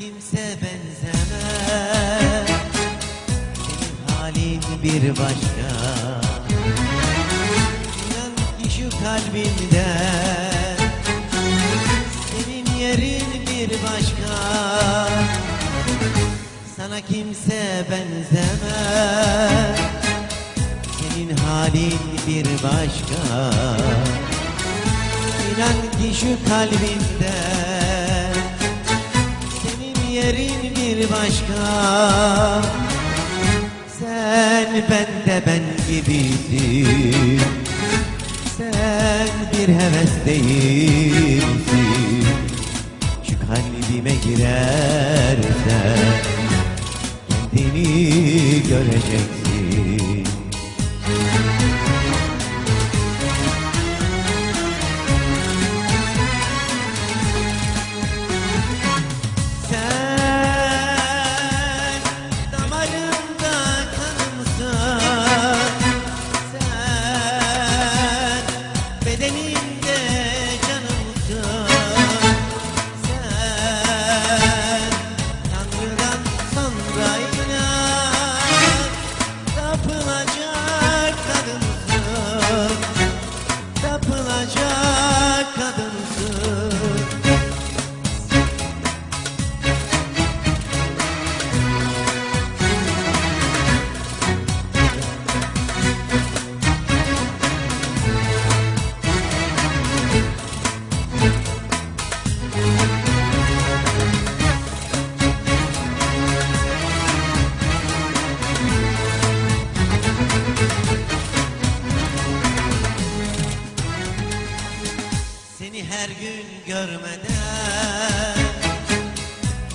kimse benzemez. Senin halin bir başka. İnan ki şu kalbimde Senin yerin bir başka. Sana kimse benzemez. Senin halin bir başka. İnan ki şu kalbimde yerin bir başka. Sen bende ben gibisin Sen bir heves değilsin Şu kalbime girersen Kendini göreceksin her gün görmeden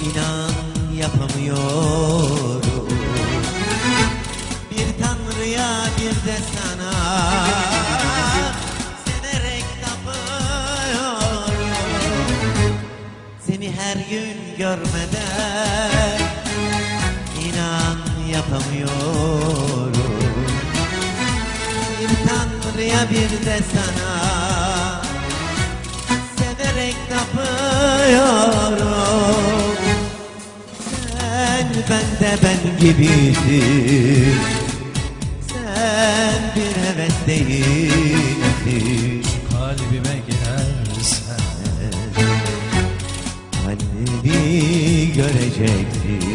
inan yapamıyorum. Bir tanrıya bir de sana severek tapıyorum. Seni her gün görmeden inan yapamıyorum. Bir tanrıya bir de sana Severek tapıyorum Sen bende ben gibisin. Sen bir heves değilsin. Kalbime girersen Kalbi göreceksin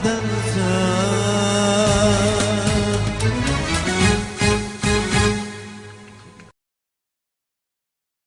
的走